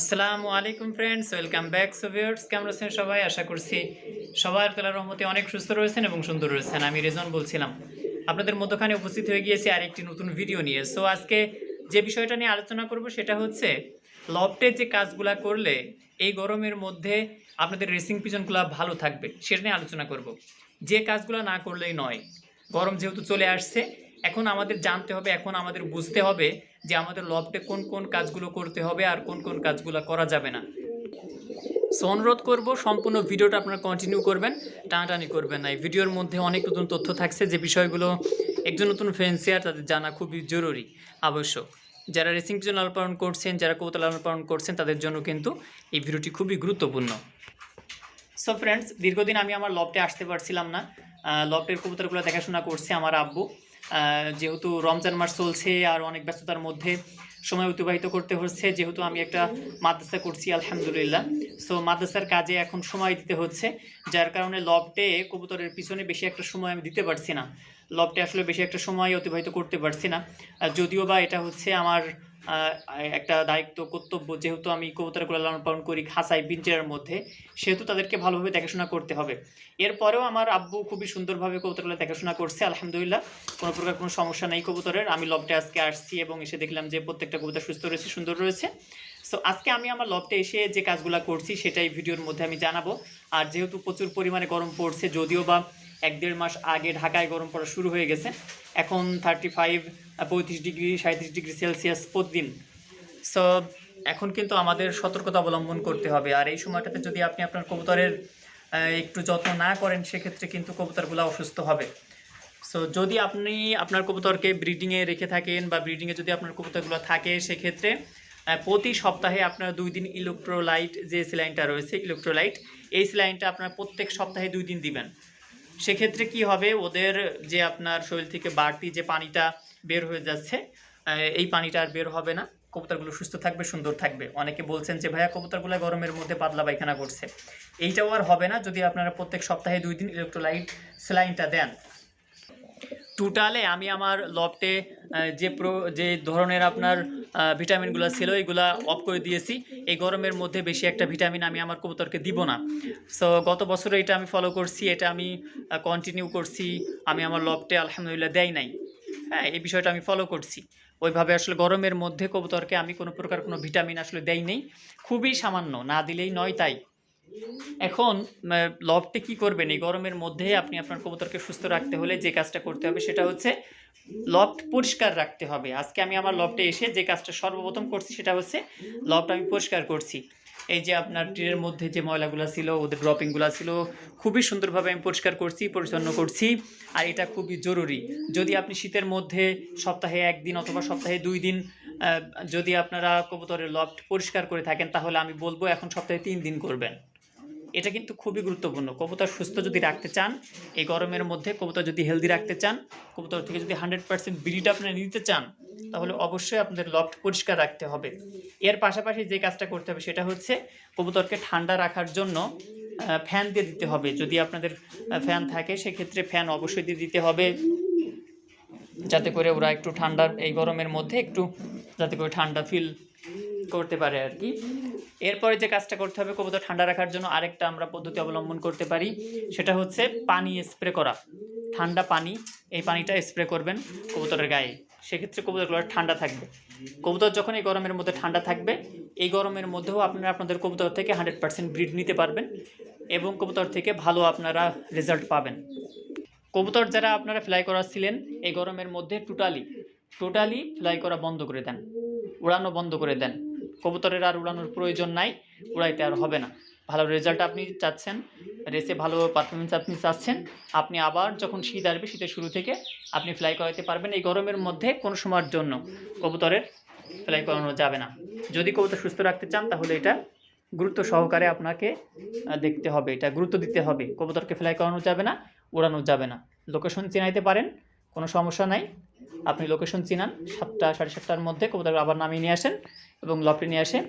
আসসালামু আলাইকুম friends welcome back so viewers কেমন আছেন সবাই? আশা করছি সবার তোলার রহমতে অনেক সুস্থ রয়েছেন এবং সুন্দর রয়েছেন। আমি রেজন বলছিলাম। আপনাদের মধ্যখানে উপস্থিত হয়ে গিয়েছি আরেকটি নতুন ভিডিও নিয়ে। সো আজকে যে বিষয়টা নিয়ে আলোচনা করব সেটা হচ্ছে লফটে যে কাজগুলা করলে এই গরমের মধ্যে আপনাদের রেসিং পিজনগুলো ভালো থাকবে, সেটা নিয়ে আলোচনা করব। যে কাজগুলো না করলেই নয়, গরম যেহেতু চলে আসছে এখন আমাদের জানতে হবে, এখন আমাদের বুঝতে হবে যে আমাদের লফটে কোন কোন কাজগুলো করতে হবে আর কোন কোন কাজগুলো করা যাবে না। সো অনুরোধ করব, সম্পূর্ণ ভিডিওটা আপনারা কন্টিনিউ করবেন, টানাটানি করবেন না। এই ভিডিওর মধ্যে অনেক নতুন তথ্য থাকছে যে বিষয়গুলো একজন নতুন ফ্যান্সিয়ার তাদের জানা খুবই জরুরি, আবশ্যক। যারা রেসিং পিজন লালন পালন করছেন, যারা কৌতল লালন পালন করছেন, তাদের জন্য কিন্তু এই ভিডিওটি খুবই গুরুত্বপূর্ণ। সো ফ্রেন্ডস দীর্ঘদিন আমি আমার লফটে আসতে পারছিলাম না। লফটের কবুতরগুলো দেখাশোনা করছে আমার আব্বু। যেহেতু রমজান মাস চলছে আর অনেক ব্যস্ততার মধ্যে সময় অতিবাহিত করতে হচ্ছে, যেহেতু আমি একটা মাদ্রাসা করছি, আলহামদুলিল্লাহ। সো মাদ্রাসার কাজে এখন সময় দিতে হচ্ছে, যার কারণে লবটে কবুতরের পিছনে বেশি একটা সময় আমি দিতে পারছি না। লবটে আসলে বেশি একটা সময় অতিবাহিত করতে পারছি না। যদিও বা এটা হচ্ছে আমার একটা দায়িত্ব, কর্তব্য যেহেতু আমি কবুতরগুলো লালন পালন করি খাঁচাই বিঞ্চের মধ্যে, সেহেতু তাদেরকে ভালোভাবে দেখাশোনা করতে হবে। এরপরেও আমার আব্বু খুবই সুন্দরভাবে কবুতরগুলো দেখাশোনা করছে, আলহামদুলিল্লাহ। কোনো প্রকার কোনো সমস্যা নেই কবুতরের। আমি লবটে আজকে আসছি এবং এসে দেখলাম যে প্রত্যেকটা কবুতর সুস্থ রয়েছে, সুন্দর রয়েছে। সো আজকে আমি আমার লবটে এসে যে কাজগুলো করছি, সেটাই ভিডিওর মধ্যে আমি জানাব। আর যেহেতু প্রচুর পরিমাণে গরম পড়ছে, যদিও বা এক দেড় মাস আগে ঢাকায় গরম পড়া শুরু হয়ে গেছে। এখন থার্টি ফাইভ পঁয়ত্রিশ ডিগ্রি সাঁত্রিশ ডিগ্রি সেলসিয়াস প্রতিদিন। সো এখন কিন্তু আমাদের সতর্কতা অবলম্বন করতে হবে। আর এই সময়টাতে যদি আপনি আপনার কবুতরের একটু যত্ন না করেন, সেক্ষেত্রে কিন্তু কবুতরগুলো অসুস্থ হবে। সো যদি আপনি আপনার কবুতরকে ব্রিডিংয়ে রেখে থাকেন বা ব্রিডিংয়ে যদি আপনার কবুতরগুলো থাকে, সেক্ষেত্রে প্রতি সপ্তাহে আপনার দুই দিন ইলেকট্রোলাইট যে সিলাইনটা রয়েছে ইলেকট্রোলাইট এই সিলাইনটা আপনার প্রত্যেক সপ্তাহে দুই দিন দিবেন। সেক্ষেত্রে কি হবে? ওদের যে আপনার শরীর থেকে বাড়তি যে পানিটা বের হয়ে যাচ্ছে এই পানিটা আর বের হবে না। কবুতরগুলো সুস্থ থাকবে, সুন্দর থাকবে। অনেকে বলছেন যে, ভাইয়া, কবুতরগুলো গরমের মধ্যে পাতলা পায়খানা করছে। এইটাও আর হবে না যদি আপনারা প্রত্যেক সপ্তাহে দুই দিন ইলেকট্রোলাইট স্যালাইনটা দেন। টোটালে আমি আমার লফটে যে প্রো, যে ধরনের আপনার ভিটামিনগুলো ছিল, এগুলা অফ করে দিয়েছি। এই গরমের মধ্যে বেশি একটা ভিটামিন আমি আমার কবুতরকে দিব না। সো গত বছরে এটা আমি ফলো করছি, এটা আমি কন্টিনিউ করছি। আমি আমার লফটে আলহামদুলিল্লাহ দেয় নাই। হ্যাঁ এই বিষয়টা আমি ফলো করছি। ওইভাবে আসলে গরমের মধ্যে কবুতরকে আমি কোনো প্রকার কোনো ভিটামিন আসলে দেই নেই। খুবই সামান্য, না দিলেই নয় তাই। এখন লফটে কি করবেন? এই গরমের মধ্যে আপনি আপনার কবুতরকে সুস্থ রাখতে হলে যে কাজটা করতে হবে সেটা হচ্ছে লফট পরিষ্কার রাখতে হবে। আজকে আমি আমার লফটে এসে যে কাজটা সর্বপ্রথম করছি সেটা হচ্ছে লফট আমি পরিষ্কার করছি। এই যে আপনার ট্রের মধ্যে যে ময়লাগুলো ছিল, ওদের ড্রপিংগুলো ছিল, খুবই সুন্দরভাবে আমি পরিষ্কার করছি, পরিচ্ছন্ন করছি আর এটা খুবই জরুরি। যদি আপনি শীতের মধ্যে সপ্তাহে একদিন অথবা সপ্তাহে দুই দিন যদি আপনারা কবুতরের লফট পরিষ্কার করে থাকেন, তাহলে আমি বলব এখন সপ্তাহে তিন দিন করবেন। এটা কিন্তু খুবই গুরুত্বপূর্ণ। কবুতর সুস্থ যদি রাখতে চান, এই গরমের মধ্যে কবুতর যদি হেলদি রাখতে চান, কবুতর থেকে যদি হান্ড্রেড পার্সেন্ট ব্রিড আপনারা নিতে চান, তাহলে অবশ্যই আপনাদের লফট পরিষ্কার রাখতে হবে। এর পাশাপাশি যে কাজটা করতে হবে সেটা হচ্ছে কবুতরকে ঠান্ডা রাখার জন্য ফ্যান দিয়ে দিতে হবে। যদি আপনাদের ফ্যান থাকে, সেক্ষেত্রে ফ্যান অবশ্যই দিয়ে দিতে হবে। যাতে করে ওরা একটু ঠান্ডার, এই গরমের মধ্যে একটু যাতে করে ঠান্ডা ফিল করতে পারে আর কি। এরপরে যে কাজটা করতে হবে কবুতর ঠান্ডা রাখার জন্য আরেকটা আমরা পদ্ধতি অবলম্বন করতে পারি, সেটা হচ্ছে পানি স্প্রে করা। ঠান্ডা পানি, এই পানিটা স্প্রে করবেন কবুতরের গায়ে। সেক্ষেত্রে কবুতরগুলো ঠান্ডা থাকবে। কবুতর যখন এই গরমের মধ্যে ঠান্ডা থাকবে, এই গরমের মধ্যেও আপনারা আপনাদের কবুতর থেকে হান্ড্রেড পার্সেন্ট ব্রিড নিতে পারবেন এবং কবুতর থেকে ভালো আপনারা রেজাল্ট পাবেন। কবুতর যারা আপনারা ফ্লাই করাচ্ছিলেন, এই গরমের মধ্যে টোটালি টোটালি ফ্লাই করা বন্ধ করে দেন। উড়ানো বন্ধ করে দেন। কবুতরের আর উড়ানোর প্রয়োজন নাই, উড়াইতে আর হবে না। ভালো রেজাল্ট আপনি চাচ্ছেন রেসে ভালো পারফরমেন্স আপনি চাচ্ছেন, আপনি আবার যখন শীত আসবে, শীতের শুরু থেকে আপনি ফ্লাই করাতে পারবেন এই গরমের মধ্যে কোনো সময়ের জন্য। কবুতরের ফ্লাই করানো যাবে না। যদি কবুতর সুস্থ রাখতে চান, তাহলে এটা গুরুত্ব সহকারে আপনাকে দেখতে হবে, এটা গুরুত্ব দিতে হবে। কবুতরকে ফ্লাই করানো যাবে না, উড়ানো যাবে না। লোকেশন চিনাইতে পারেন, কোনো সমস্যা নাই। আপনি লোকেশন চিনান, সাতটা, সাড়ে সাতটার মধ্যে কবুতর আবার নামিয়ে নিয়ে আসেন এবং লপটে নিয়ে আসেন,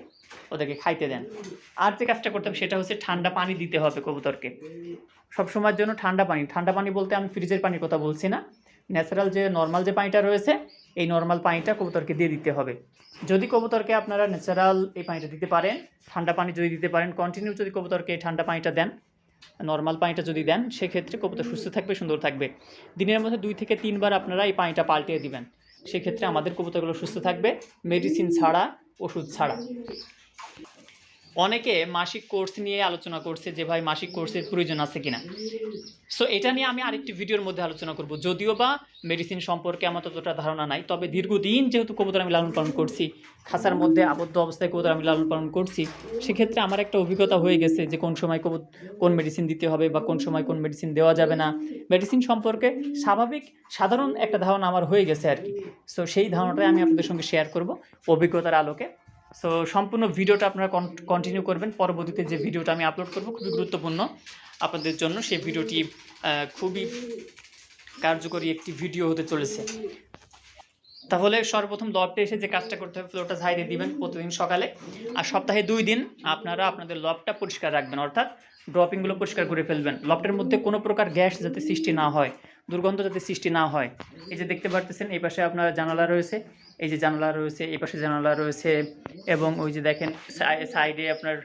ওদেরকে খাইতে দেন। আর যে কাজটা করতে হবে সেটা হচ্ছে ঠান্ডা পানি দিতে হবে কবুতরকে। সব সময়ের জন্য ঠান্ডা পানি। ঠান্ডা পানি বলতে আমি ফ্রিজের পানির কথা বলছি না। ন্যাচারাল যে নর্মাল যে পানিটা রয়েছে, এই নর্মাল পানিটা কবুতরকে দিয়ে দিতে হবে। যদি কবুতরকে আপনারা ন্যাচারাল এই পানিটা দিতে পারেন, ঠান্ডা পানি যদি দিতে পারেন কন্টিনিউ যদি কবুতরকে ঠান্ডা পানিটা দেন নর্মাল পানিটা যদি দেন সেক্ষেত্রে কবুতর সুস্থ থাকবে সুন্দর থাকবে। দিনের মধ্যে দুই থেকে তিনবার আপনারা এই পানিটা পাল্টিয়ে দিবেন। সেক্ষেত্রে আমাদের কবুতরগুলো সুস্থ থাকবে। মেডিসিন ছাড়া ওষুধ ছাড়া। অনেকে মাসিক কোর্স নিয়ে আলোচনা করছে যে ভাই মাসিক কোর্সের প্রয়োজন আছে কিনা। সো এটা নিয়ে আমি আরেকটি ভিডিওর মধ্যে আলোচনা করব। যদিও বা মেডিসিন সম্পর্কে আমার ততটা ধারণা নাই, তবে দীর্ঘদিন যেহেতু কবুতর আমি লালন পালন করছি, খাসার মধ্যে আবদ্ধ অবস্থায় কবুতর আমি লালন পালন করছি, সেক্ষেত্রে আমার একটা অভিজ্ঞতা হয়ে গেছে যে কোন সময় কবুত, কোন মেডিসিন দিতে হবে বা কোন সময় কোন মেডিসিন দেওয়া যাবে না। মেডিসিন সম্পর্কে স্বাভাবিক, সাধারণ একটা ধারণা আমার হয়ে গেছে আর কি। সো সেই ধারণাটাই আমি আপনাদের সঙ্গে শেয়ার করব অভিজ্ঞতার আলোকে। সো সম্পূর্ণ ভিডিওটা আপনারা কন্টিনিউ করবেন। পরবর্তীতে যে ভিডিওটা আমি আপলোড করব, খুবই গুরুত্বপূর্ণ। আপনাদের জন্য সেই ভিডিওটি খুবই কার্যকরী একটি ভিডিও হতে চলেছে। তাহলে সর্বপ্রথম লবটে এসে যে কাজটা করতে হবে ফ্লোরটা ঝাই দিবেন প্রতিদিন সকালে। আর সপ্তাহে দুই দিন আপনারা আপনাদের লবটা পরিষ্কার রাখবেন, অর্থাৎ ড্রপিংগুলো পরিষ্কার করে ফেলবেন। লবটের মধ্যে কোনো প্রকার গ্যাস যাতে সৃষ্টি না হয়, দুর্গন্ধ যাতে সৃষ্টি না হয়। এই যে দেখতে পারতেছেন, এই পাশে আপনার জানালা রয়েছে। এই যে জানালা রয়েছে, এই পাশে জানালা রয়েছে এবং ওই যে দেখেন সাইডে আপনার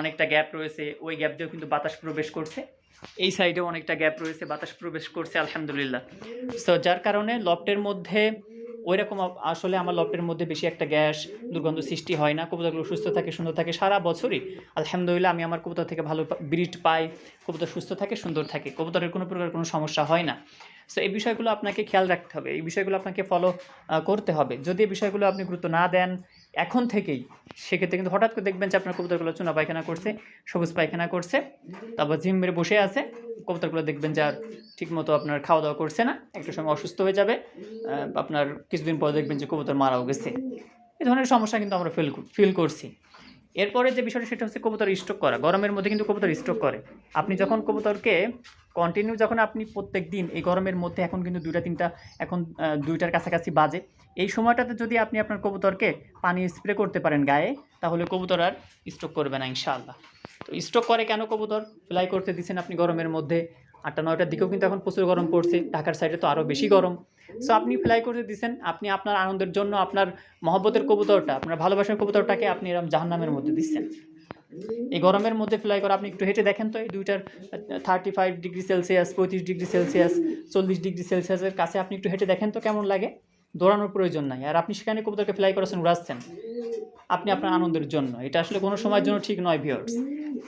অনেকটা গ্যাপ রয়েছে। ওই গ্যাপ দিয়েও কিন্তু বাতাস প্রবেশ করছে। এই সাইডেও অনেকটা গ্যাপ রয়েছে, বাতাস প্রবেশ করছে, আলহামদুলিল্লাহ। সো যার কারণে লফটের মধ্যে ওই রকম আসলে আমার লপের মধ্যে বেশি একটা গ্যাস দুর্গন্ধ সৃষ্টি হয় না। কবুতরগুলো সুস্থ থাকে, সুন্দর থাকে সারা বছরই। আলহামদুলিল্লাহ, আমি আমার কবুতর থেকে ভালো ব্রিড পাই। কবুতর সুস্থ থাকে, সুন্দর থাকে, কবুতরের কোনো প্রকার কোনো সমস্যা হয় না। সো এই বিষয়গুলো আপনাকে খেয়াল রাখতে হবে। এই বিষয়গুলো আপনাকে ফলো করতে হবে। যদি এই বিষয়গুলো আপনি গুরুত্ব না দেন এখন থেকেই সেক্ষেত্রে কিন্তু হঠাৎ করে দেখবেন যে আপনার কবুতরগুলো চুনা পায়খানা করছে, সবুজ পায়খানা করছে, তারপর জিম মেরে বসে আছে, কবুতরগুলো দেখবেন যে আর ঠিকমতো আপনার খাওয়া দাওয়া করছে না, একটা সময় অসুস্থ হয়ে যাবে আপনার কিছুদিন পর দেখবেন যে কবুতর মারাও গেছে। এই ধরনের সমস্যা কিন্তু আমরা ফিল ফিল করছি। এরপরে যে বিষয়টা, সেটা হচ্ছে কবুতর স্টক করা। গরমের মধ্যে কিন্তু কবুতর স্টক করে। আপনি যখন কবুতরকে কন্টিনিউ যখন আপনি প্রত্যেক দিন এই গরমের মধ্যে, এখন কিন্তু দুইটা, তিনটা, এখন দুইটার কাছাকাছি বাজে। এই সময়টাতে যদি আপনি আপনার কবুতরকে পানি স্প্রে করতে পারেন গায়ে, তাহলে কবুতর আর স্টক করবে না, ইনশাআল্লাহ। তো স্টক করে কেন কবুতর? ফ্লাই করতে দিচ্ছেন আপনি গরমের মধ্যে। আটটা, নয়টার দিকেও কিন্তু এখন প্রচুর গরম পড়ছে। ঢাকার সাইডে তো আরও বেশি গরম। সো আপনি ফ্লাই করতে দিচ্ছেন আপনি আপনার আনন্দের জন্য আপনার মহব্বতের কবুতরটা, আপনার ভালোবাসার কবুতরটাকে আপনি এরকম জাহান্নামের মধ্যে দিচ্ছেন। এই গরমের মধ্যে ফ্লাই করা, আপনি একটু হেঁটে দেখেন তো, এই দুইটার থার্টি ফাইভ ডিগ্রি সেলসিয়াস পঁয়ত্রিশ ডিগ্রি সেলসিয়াস চল্লিশ ডিগ্রি সেলসিয়াসের কাছে আপনি একটু হেঁটে দেখেন তো কেমন লাগে? দৌড়ানোর প্রয়োজন নাই। আর আপনি সেখানে কবুতরকে ফ্লাই করেছেন, উড়াচ্ছেন, আপনি আপনার আনন্দের জন্য। এটা আসলে কোনো সময়ের জন্য ঠিক নয় ভিওর্স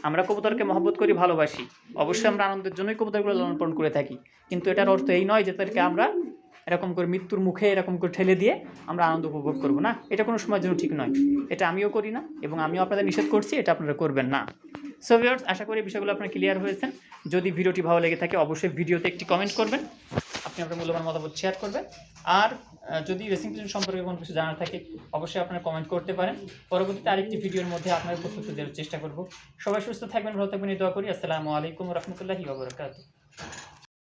আমরা কবুতরকে মহব্বত করি, ভালোবাসি। অবশ্যই আমরা আনন্দের জন্যই কবুতরগুলো লালন পালন করে থাকি। কিন্তু এটার অর্থ এই নয় যে তাদেরকে আমরা এরকম করে মৃত্যুর মুখে এরকম করে ঠেলে দিয়ে আমরা আনন্দ উপভোগ করব, না? এটা কোনো সময়ের জন্য ঠিক নয়। এটা আমিও করি না এবং আমিও আপনাদের নিষেধ করছি, এটা আপনারা করবেন না। সো ভিউয়ার্স আশা করি বিষয়গুলো আপনার ক্লিয়ার হয়েছেন। যদি ভিডিওটি ভালো লেগে থাকে, অবশ্যই ভিডিওতে একটি কমেন্ট করবেন। আপনি আপনার মূল্যবান মতামত শেয়ার করবেন। আর যদি রেসিং পিজন সম্পর্কে কোনো কিছু জানার থাকে, অবশ্যই আপনারা কমেন্ট করতে পারেন। পরবর্তীতে আরেকটি ভিডিওর মধ্যে আপনার প্রস্তুত দেওয়ার চেষ্টা করব। সবাই সুস্থ থাকবেন, ভালো থাকবেন, এই দোয়া করি। আসসালামু আলাইকুম রহমতুল্লাহি ওবরাকাতুহ